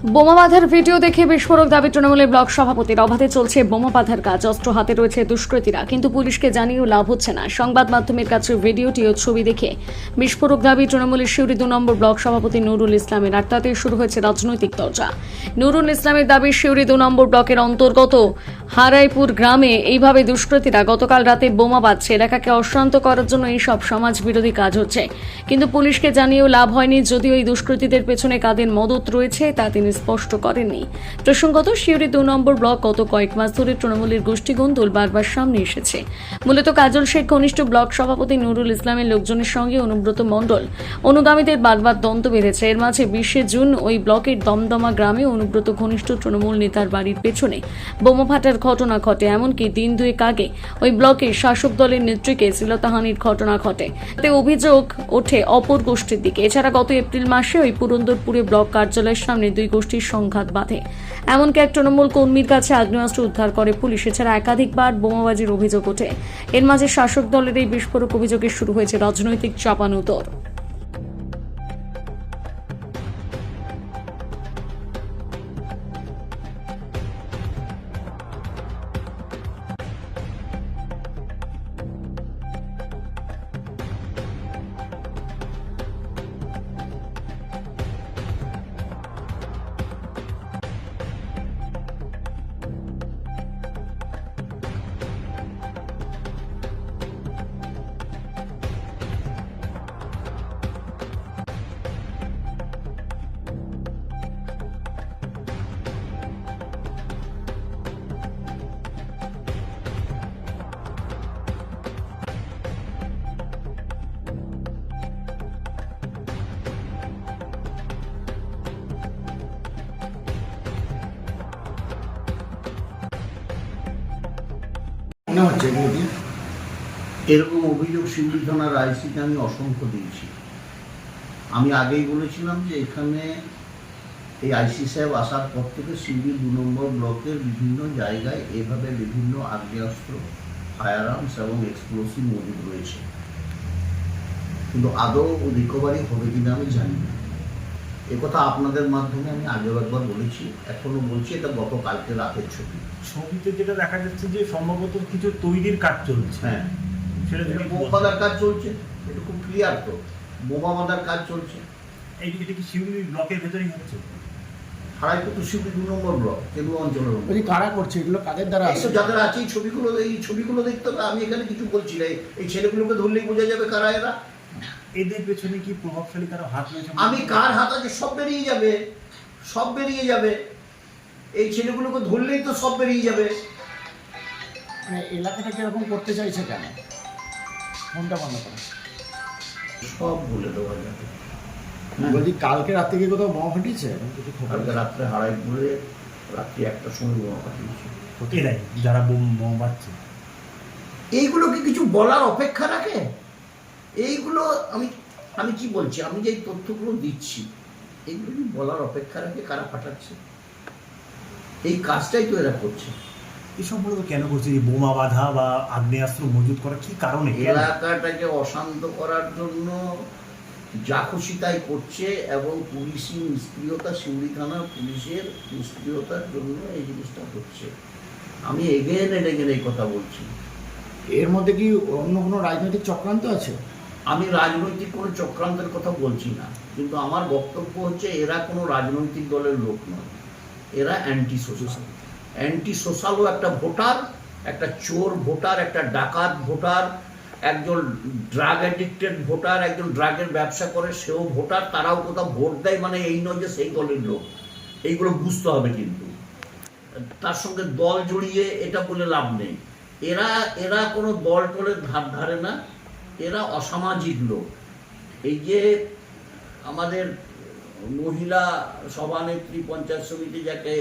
বোমা বাঁধার ভিডিও দেখে বিস্ফোরক দাবি তৃণমূলের ব্লক সভাপতির অবাধে চলছে বোমা বাঁধার কাজ। অস্ত্র হাতে রয়েছে দুষ্কৃতীরা, কিন্তু পুলিশকে জানিয়েও লাভ হচ্ছে না। সংবাদ মাধ্যমের কাছে ভিডিওটি ও ছবি দেখে বিস্ফোরক দাবি তৃণমূলের শিউরি দু নম্বর ব্লক সভাপতি নুরুল ইসলামের। আর তাতে শুরু হয়েছে রাজনৈতিক চর্চা। নুরুল ইসলামের দাবি শিউরি দু নম্বর ব্লকের অন্তর্গত হারাইপুর গ্রামে এইভাবে দুষ্কৃতীরা গতকাল রাতে বোমা বাঁধছে। এলাকাকে অশান্ত করার জন্য এইসব সমাজ বিরোধী কাজ হচ্ছে। কিন্তু পুলিশকে জানিয়েও লাভ হয়নি, যদিও এই দুষ্কৃতীদের পেছনে কাদের মদত রয়েছে, তা তিনি স্পষ্ট করেননি। প্রসঙ্গত শিউরি দু নম্বর ব্লক গত কয়েক মাস ধরে তৃণমূলের গোষ্ঠী গন্দল বারবার সামনে এসেছে। মূলত কাজল শেখ, ঘনিষ্ঠ ব্লক সভাপতি নুরুল ইসলামের লোকজনের সঙ্গে অনুব্রত মণ্ডল। অনুগামীদের বারবার দ্বন্দ্ব বেঁধেছে। এর মাঝে বিশে জুন ওই ব্লকের দমদমা গ্রামে অনুব্রত ঘনিষ্ঠ তৃণমূল নেতার বাড়ির পেছনে বোমা ফাটার ঘটনা ঘটে। এমনকি দিন দুয়েক আগে ওই ব্লকের শাসক দলের নেত্রীকে শ্লীলতাহানির ঘটনা ঘটে। এতে অভিযোগ ওঠে অপর গোষ্ঠীর দিকে। এছাড়া গত এপ্রিল মাসে ওই পুরন্দরপুরে ব্লক কার্যালয়ের সামনে দুই গোষ্ঠীর সংঘাত বাঁধে। এমনকি এক তৃণমূল কর্মীর কাছে আগ্নেয়াস্ত্র উদ্ধার করে পুলিশ, এছাড়া একাধিকবার বোমাবাজির অভিযোগ ওঠে। এর মাঝে শাসক দলের এই বিস্ফোরক অভিযোগে শুরু হয়েছে রাজনৈতিক চাপানুতর। মনে হচ্ছে মোদী এরকম অভিযোগ সিউড়ি থানার আমি অসংখ্য দিয়েছি। আমি আগেই বলেছিলাম যে এখানে এই আইসি সাহেব আসার পর থেকে সিউড়ি দু নম্বর ব্লকের বিভিন্ন জায়গায় এভাবে বিভিন্ন আগ্নেয়াস্ত্র ফায়ার আর্মস এবং এক্সপ্লোসিভ মজুদ রয়েছে। কিন্তু আদৌ রিকভারি হবে কিনা আমি জানি না। একথা আপনাদের মাধ্যমে আমি আগেও একবার বলেছি এখনও বলছি এটা গতকালকে রাতের ছবি। ছবিতে যেটা দেখা যাচ্ছে যে সম্ভবত কিছু তৈরির কাজ চলছে। হ্যাঁ। সেটা এটা যদি বোমা বাঁধার কাজ চলছে এটা খুব ক্লিয়ার তো। বোমা বাঁধার কাজ চলছে। এই এটা কি শিউরি ব্লকের ভেতরেই হচ্ছে? হারাইপুর তো শিউরি দু নম্বর ব্লক কেন্দ্র অঞ্চলের উপর। বলছি কারা করছে এগুলো কাদের দ্বারা আসছে? যাদের আছে এই ছবিগুলো এই ছবিগুলো দেখতে হবে আমি এখানে কিছু বলছি না। এই- এই ছেলেগুলোকে ধরলেই বোঝা যাবে কারা এরা। এদের পেছনে কি প্রভাবশালী কারও হাত রয়েছে? আমি কার হাত আছে? সব বেরিয়ে যাবে। সব বেরিয়ে যাবে। এই ছেলেগুলোকে ধরলেই তো সব বেরিয়ে যাবে। মানে এলাকাটা কীরকম করতে চাইছে কেন? ফোনটা বন্ধ করো সব বলে দেওয়া যাবে বলছি কালকে রাত থেকে কোথাও বোমা ফাটিয়েছে? কালকে? রাত্রে হারাইপুরে রাত্রি একটার সময় বোমা পাঠিয়েছি এরাই যারা বোম বোম বাচ্ছে এইগুলো কি কিছু বলার অপেক্ষা রাখে? এইগুলো আমি আমি কি বলছি? আমি যে এই তথ্যগুলো দিচ্ছি এইগুলো কি বলার অপেক্ষা রাখে কারা পাঠাচ্ছে? এই কাজটাই তো এরা করছে। এই সম্পর্কে কেন করছে? এই বোমা বাঁধা বা আগ্নেয়াস্ত্র মজুত করা কি কারণে? এলাকাটাকে অশান্ত করার জন্য যা খুশি তাই করছে এবং পুলিশি নিষ্ক্রিয়তা শিউড়ি থানার পুলিশের নিষ্ক্রিয়তার জন্য এই জিনিসটা হচ্ছে। আমি এগেন এড এগেন এই কথা বলছি। এর মধ্যে কি অন্য কোনো রাজনৈতিক চক্রান্ত আছে? আমি রাজনৈতিক কোনো চক্রান্তের কথা বলছি না, কিন্তু আমার বক্তব্য হচ্ছে এরা কোনো রাজনৈতিক দলের লোক নয়। এরা অ্যান্টি সোশ্যাল অ্যান্টি সোশ্যালও একটা ভোটার, একটা চোর ভোটার, একটা ডাকাত ভোটার, একজন ড্রাগ অ্যাডিক্টেড ভোটার, একজন ড্রাগের ব্যবসা করে, সেও ভোটার, তারাও কোথাও ভোট দেয় মানে এই নয় যে সেই দলের লোক। এইগুলো বুঝতে হবে কিন্তু। তার সঙ্গে দল জড়িয়ে এটা বলে লাভ নেই। এরা এরা কোনো দল টলের ধার ধারে না। এরা অসামাজিক লোক। এই যে আমাদের মহিলা সভানেত্রী পঞ্চায়েত সমিতি যাকে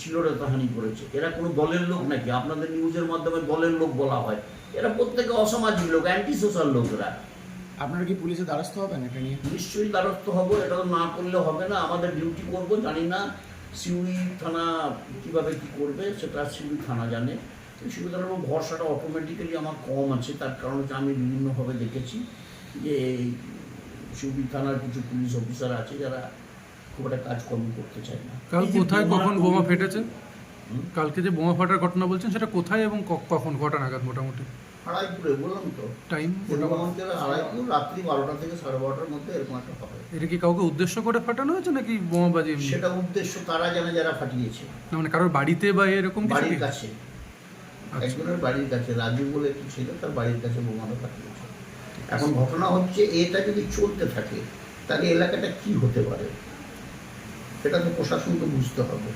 শিরোরেতাহানি করেছে এরা কোনো দলের লোক নাকি? আপনাদের নিউজের মাধ্যমে দলের লোক বলা হয়। এরা প্রত্যেকে অসামাজিক লোক অ্যান্টি সোশ্যাল লোকরা আপনারা কি পুলিশের দ্বারস্থ হবেন এটা নিয়ে? নিশ্চয়ই দ্বারস্থ হব এটা তো না করলে হবে না। আমাদের ডিউটি করব জানি না। সিউড়ি থানা কীভাবে কি করবে সেটা সিউড়ি থানা জানে। থানার উপর ভরসাটা অটোমেটিক্যালি আমার কম আছে। তার কারণ হচ্ছে আমি বিভিন্নভাবে দেখেছি যে এই সিউড়ি থানার কিছু পুলিশ অফিসার আছে যারা খুব একটা কাজকর্ম করতে চায় না। কাল কোথায় কখন বোমা ফেটেছে? কালকে যে বোমা ফাটার ঘটনা বলছেন সেটা কোথায় এবং ক- কখন কটা নাগাদ মোটামুটি? আড়াইপুরে বললাম তো। টাইম অঞ্চলে আড়াইপুর রাত্রি বারোটা থেকে সাড়ে বারোটার মধ্যে এরকম একটা হবে এটা কি কাউকে উদ্দেশ্য করে ফাটানো হয়েছে নাকি বোমাবাজি সেটা উদ্দেশ্য তারা জানে যারা ফাটিয়েছে। না মানে কারোর বাড়িতে বা এরকম বাড়ির কাছে। একজনের বাড়ির কাছে রাজু বলে একটি ছিল তার বাড়ির কাছে বোমাটা ফাটিয়েছে এখন ঘটনা হচ্ছে এটা যদি চলতে থাকে তাহলে এলাকাটা কি হতে পারে? সেটা তো প্রশাসনকে বুঝতে হবে।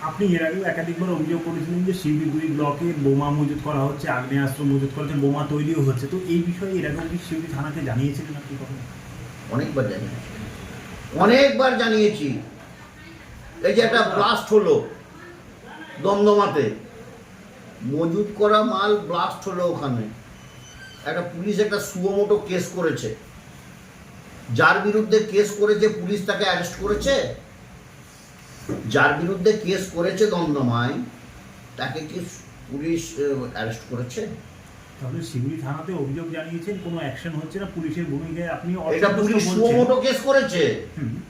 আপনি এর আগেও একাধিকবার অভিযোগ করেছিলেন যে শিউরি দুই ব্লকে বোমা মজুত করা হচ্ছে আগ্নেয়াস্ত্র মজুত করা হচ্ছে বোমা তৈরিও হচ্ছে। তো এই বিষয়ে এর কি শিউরি থানাকে জানিয়েছিলেন আপনি কখনো? অনেকবার জানিয়েছি। অনেকবার জানিয়েছি। এই যে একটা ব্লাস্ট হলো দমদমাতে। মজুদ করা মাল ব্লাস্ট হলো ওখানে। একটা পুলিশ একটা সুয়োমোটো কেস করেছে। যার বিরুদ্ধে কেস করেছে, পুলিশ তাকে অ্যারেস্ট করেছে? যার বিরুদ্ধে কেস করেছে দমদমায়, তাকে কি পুলিশ অ্যারেস্ট করেছে? তাহলে শিউরি থানাতে অভিযোগ জানিয়েছেন কোনো অ্যাকশন হচ্ছে না পুলিশের ভূমিকায় আপনি এটা পুলিশ। সুয়োমোটো কেস করেছে।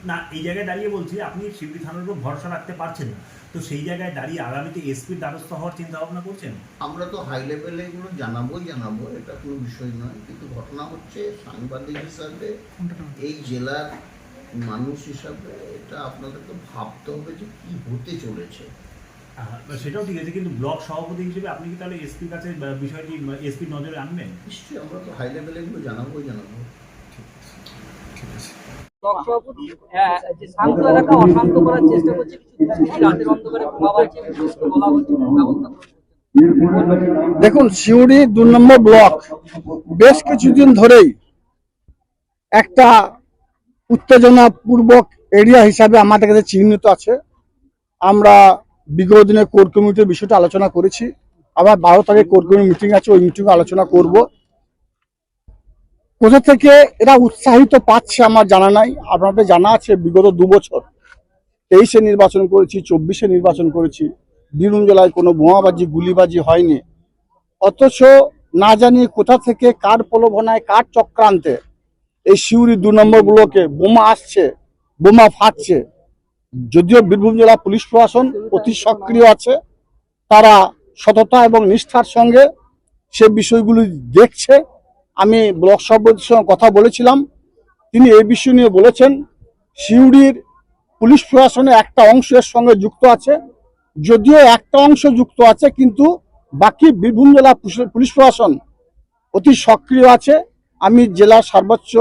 না এই জায়গায় দাঁড়িয়ে বলছি আপনি শিউরি থানার উপর ভরসা রাখতে পারছেন না। তো সেই জায়গায় দাঁড়িয়ে আগামীতে এসপির দ্বারস্থ হওয়ার চিন্তা ভাবনা করছেন? আমরা তো হাই লেভেলে এগুলো জানাবোই জানাব এটা কোনো বিষয় নয়। কিন্তু ঘটনা হচ্ছে সাংবাদিক হিসাবে এই জেলার মানুষ হিসাবে এটা আপনাদেরকে ভাবতে হবে যে কি হতে চলেছে। সেটাও ঠিক আছে কিন্তু ব্লক সভাপতি হিসেবে আপনি কি তাহলে এসপির কাছে বিষয়টি এসপির নজরে আনবেন? নিশ্চয়ই আমরা তো হাই লেভেলে এগুলো জানাবোই জানাব। ব্লক সভাপতি যে শান্ত এলাকা অশান্ত করার চেষ্টা করছে কিছু রাতের অন্ধকারে বোমা বাজছে বলা হচ্ছে ব্যবস্থা দেখুন সিউড়ি দু নম্বর ব্লক বেশ কিছুদিন ধরেই একটা উত্তেজনাপূর্বক এরিয়া হিসাবে আমাদের কাছে চিহ্নিত আছে। আমরা বিগত দিনে কোর কমিটির বিষয়টা আলোচনা করেছি। আবার বারো তারিখ কোর কমিটি মিটিং আছে, ওই মিটিংয়ে আলোচনা করব। কোথা থেকে এরা উৎসাহিত পাচ্ছে আমার জানা নাই। আপনাদের জানা আছে, বিগত দু বছর তেইশে নির্বাচন করেছি, চব্বিশে নির্বাচন করেছি। বীরভূম জেলায় কোনো বোমাবাজি, গুলিবাজি হয়নি। অথচ না জানি কোথা থেকে, কার প্রলোভনায়, কার চক্রান্তে এই সিউড়ি দু নম্বর বোমা আসছে, বোমা ফাটছে। যদিও বীরভূম জেলা পুলিশ প্রশাসন অতি সক্রিয় আছে, তারা সততা এবং নিষ্ঠার সঙ্গে সে বিষয়গুলি দেখছে। আমি ব্লক সভাপতির সঙ্গে কথা বলেছিলাম। তিনি এই বিষয় নিয়ে বলেছেন, সিউড়ির পুলিশ প্রশাসনে একটা অংশ এর সঙ্গে যুক্ত আছে। যদিও একটা অংশ যুক্ত আছে, কিন্তু বাকি বীরভূম জেলা পুলিশ- প্রশাসন অতি সক্রিয় আছে। আমি জেলার সর্বোচ্চ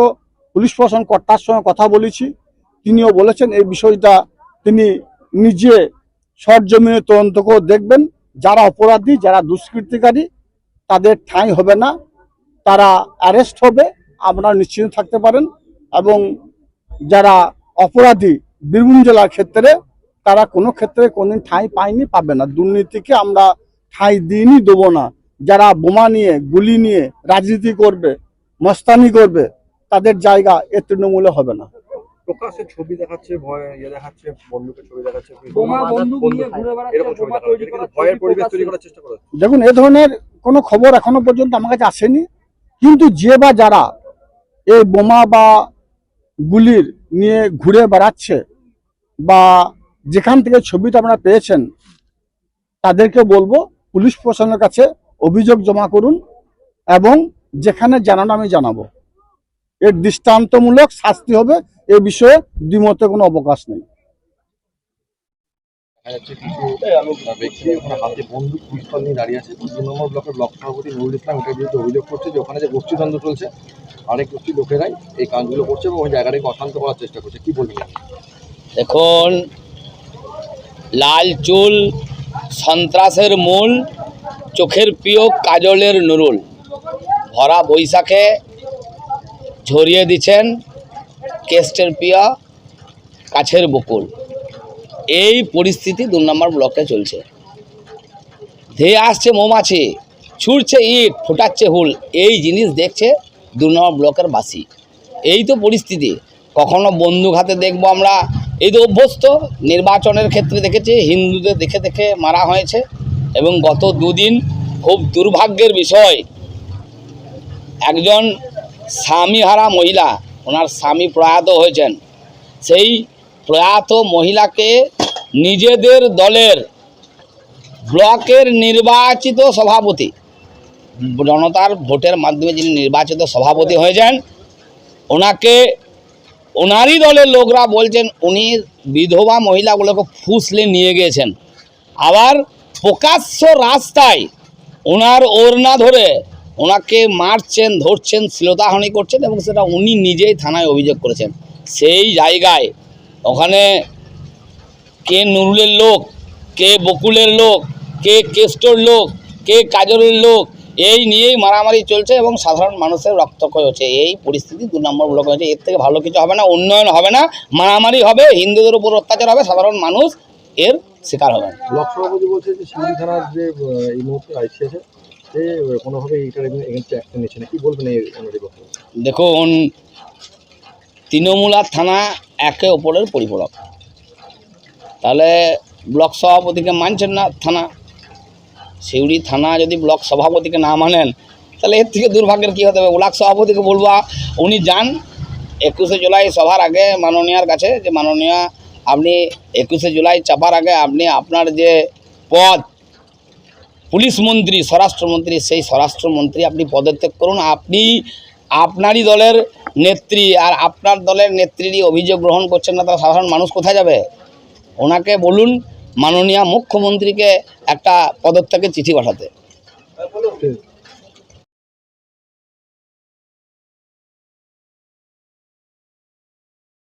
পুলিশ প্রশাসন কর্তার সঙ্গে কথা বলেছি। তিনিও বলেছেন, এই বিষয়টা তিনি নিজে সরজমিনে তদন্ত করে দেখবেন, যারা অপরাধী, যারা দুষ্কৃতিকারী, তাদের ঠাঁই হবে না। তারা অ্যারেস্ট হবে, আপনারা নিশ্চিন্ত থাকতে পারেন এবং যারা অপরাধী বীরভূম জেলার ক্ষেত্রে, তারা কোনো ক্ষেত্রে কোনদিন ঠাঁই পায়নি, পাবে না। দুর্নীতিকে আমরা ঠাঁই দিইনি, দেবো না। যারা বোমা নিয়ে, গুলি নিয়ে রাজনীতি করবে, মস্তানি করবে, তাদের জায়গা এ তৃণমূলে হবে না। প্রকাশ্যে ছবি দেখাচ্ছে ভয় ইয়ে দেখাচ্ছে বন্দুকের ছবি দেখাচ্ছে বোমা বন্দুক নিয়ে ঘুরে বেড়াচ্ছে এরকম ছবি দেখাচ্ছে ভয়ের পরিবেশ তৈরি করার চেষ্টা করে দেখুন এ ধরনের কোনো খবর এখনও পর্যন্ত আমার কাছে আসেনি। কিন্তু যে বা যারা এই বোমা বা গুলির নিয়ে ঘুরে বেড়াচ্ছে বা যেখান থেকে ছবিটা আপনারা পেয়েছেন তাদেরকে বলব পুলিশ প্রশাসনের কাছে অভিযোগ জমা করুন এবং যেখানে জানানো আমি জানাব। এর দৃষ্টান্তমূলক শাস্তি হবে এ বিষয়ে দ্বিমতে কোনো অবকাশ নেই। দেখা যাচ্ছে কিছু ব্যক্তি ওখানে হাতে বন্দুক পিস্তল নিয়ে দাঁড়িয়ে আছে। দু নম্বর ব্লকের ব্লক সভাপতি নুরুল ইসলাম এটার বিরুদ্ধে অভিযোগ করছে যে ওখানে যে গোষ্ঠীদ্বন্দ্ব চলছে অনেক লোকেরাই এই কাজগুলো করছে এবং ওই জায়গাটাকে অশান্ত করার চেষ্টা করছে। কি বলবেন এখন লাল চুল সন্ত্রাসের মূল চোখের প্রিয় কাজলের নুরুল। ভরা বৈশাখে ঝরিয়ে দিচ্ছেন কেস্টের প্রিয় কাছের বকুল। এই পরিস্থিতি দু নম্বর ব্লকে চলছে। ধেয়ে আসছে মৌমাছি, ছুটছে ইট, ফোটাচ্ছে হুল, এই জিনিস দেখছে দু নম্বর ব্লকের বাসি। এই তো পরিস্থিতি, কখনো বন্দুক হাতে দেখব আমরা। এই তো অভ্যস্ত, নির্বাচনের ক্ষেত্রে দেখেছি, হিন্দুদের দেখে দেখে মারা হয়েছে। এবং গত দুদিন খুব দুর্ভাগ্যের বিষয়, একজন স্বামীহারা মহিলা ওনার স্বামী প্রয়াত হয়েছেন। সেই প্রয়াত মহিলাকে নিজেদের দলের ব্লকের নির্বাচিত সভাপতি, জনতার ভোটের মাধ্যমে যিনি নির্বাচিত সভাপতি হয়েছেন, ওনাকে ওনারই দলের লোকরা বলছেন, উনি বিধবা মহিলাগুলোকে ফুসলে নিয়ে গিয়েছেন। আবার প্রকাশ্য রাস্তায় ওনার ওড়না ধরে ওনাকে মারছেন, ধরছেন, শ্লীলতাহানি করছেন এবং সেটা উনি নিজেই থানায় অভিযোগ করেছেন। সেই জায়গায় ওখানে কে নুরুলের লোক, কে বকুলের লোক, কে কেষ্টর লোক, কে কাজরের লোক, এই নিয়েই মারামারি চলছে এবং সাধারণ মানুষের রক্তক্ষয় হচ্ছে। এই পরিস্থিতি দু নম্বর ব্লক হয়েছে। এর থেকে ভালো কিছু হবে না, উন্নয়ন হবে না, মারামারি হবে, হিন্দুদের উপর অত্যাচার হবে, সাধারণ মানুষ এর শিকার হবে। ব্লক বলছে যে থানার যে এই মুহূর্তে দেখুন, তৃণমূল আর থানা একে অপরের পরিপূরক। তাহলে ব্লক সভাপতিকে মানছেন না থানা? সিউড়ি থানা যদি ব্লক সভাপতিকে না মানেন, তাহলে এর থেকে দুর্ভাগ্যের কী হতে হবে ব্লক সভাপতিকে বলব, উনি যান একুশে জুলাই সভার আগে মাননীয়ার কাছে, যে মাননীয়, আপনি একুশে জুলাই চাপার আগে আপনি আপনার যে পদ পুলিশ মন্ত্রী, স্বরাষ্ট্রমন্ত্রী, সেই স্বরাষ্ট্রমন্ত্রী আপনি পদত্যাগ করুন। আপনি আপনারই দলের নেত্রী আর আপনার দলের নেত্রীরই অভিযোগ গ্রহণ করছেন না তারা সাধারণ মানুষ কোথায় যাবে? ওনাকে বলুন, মাননীয় মুখ্যমন্ত্রীকে একটা পদত্যাগের চিঠি পাঠাতে। ঠিক।